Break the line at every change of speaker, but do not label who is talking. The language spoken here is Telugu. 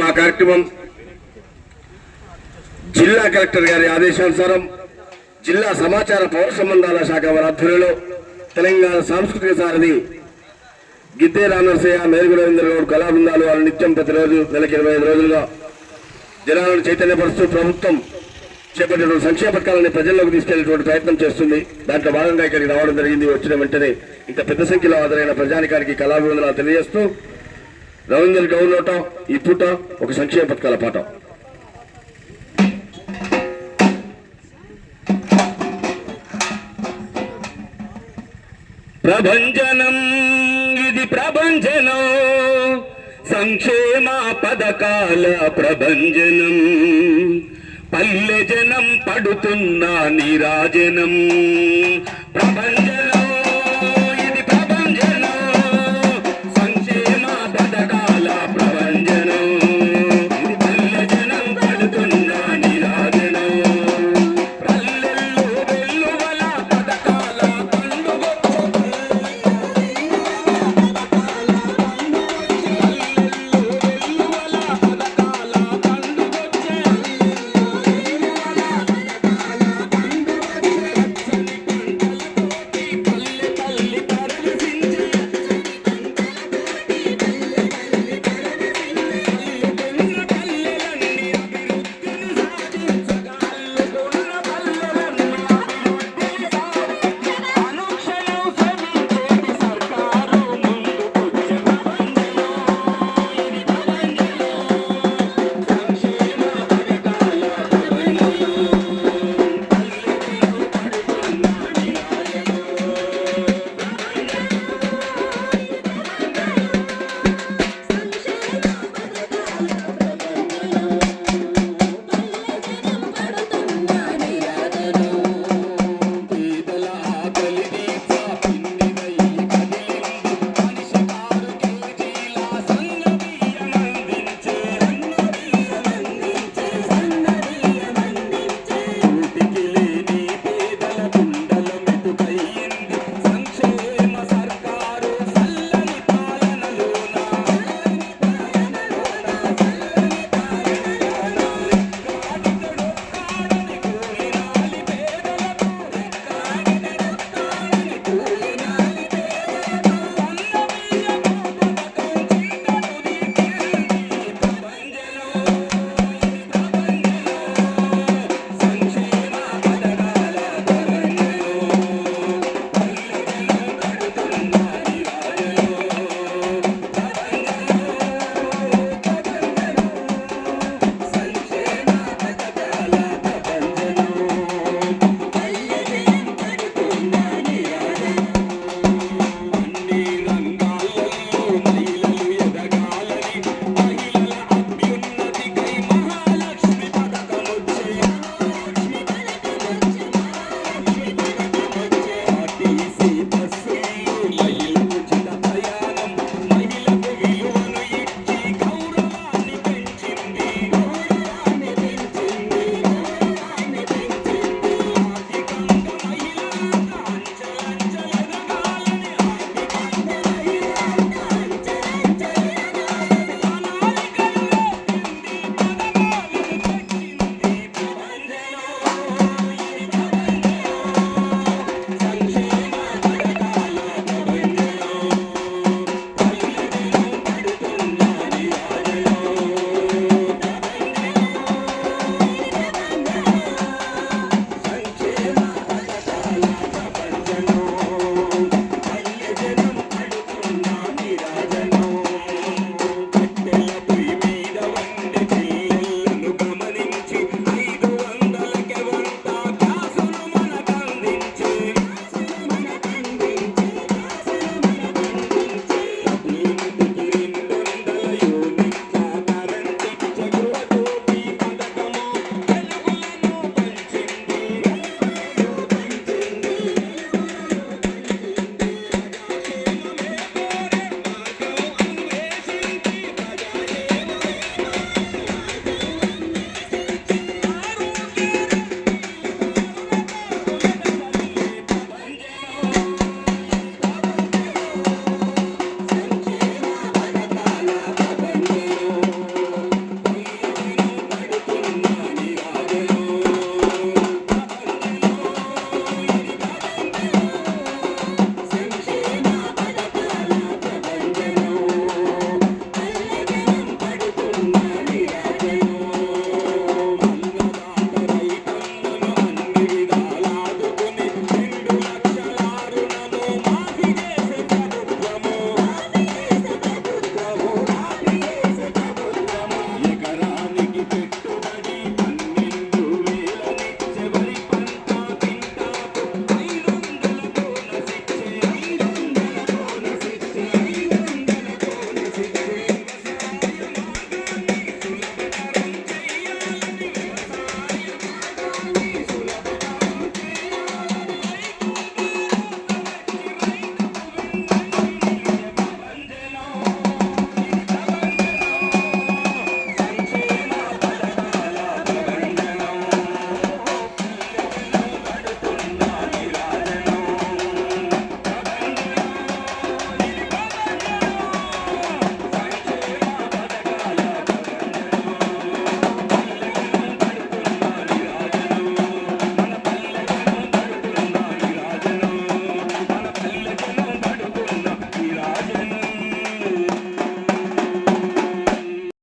మా కార్యక్రమం జిల్లా కలెక్టర్ గారి ఆదేశానుసారం జిల్లా సమాచార పౌర సంబంధాల శాఖ వారి ఆధ్వర్యంలో తెలంగాణ సాంస్కృతిక సారథి గిద్దే రామనరసయ్య మేరుగు రవీంద్ర గౌడ్ వారు నిత్యం ప్రతిరోజు నెలకి ఇరవై ఐదు రోజులుగా జనాలను చైతన్యపరుస్తూ ప్రభుత్వం చేపట్టిన సంక్షేమ పథకాలని ప్రజల్లోకి తీసుకెళ్ళేటువంటి ప్రయత్నం చేస్తుంది. దాంట్లో భాగంగా ఇక్కడికి రావడం జరిగింది. వచ్చిన వెంటనే ఇంత పెద్ద సంఖ్యలో హాజరైన ప్రజానికానికి కళాభివందనాలు తెలియజేస్తూ రవీంద్ర గౌలోటం ఈ పూట ఒక సంక్షేమ పథకాల పాట.
ప్రభంజనం ఇది ప్రభంజనం సంక్షేమ పథకాల ప్రభంజనం. పల్లె జనం పడుతున్న నిరాజనం ప్రభంజ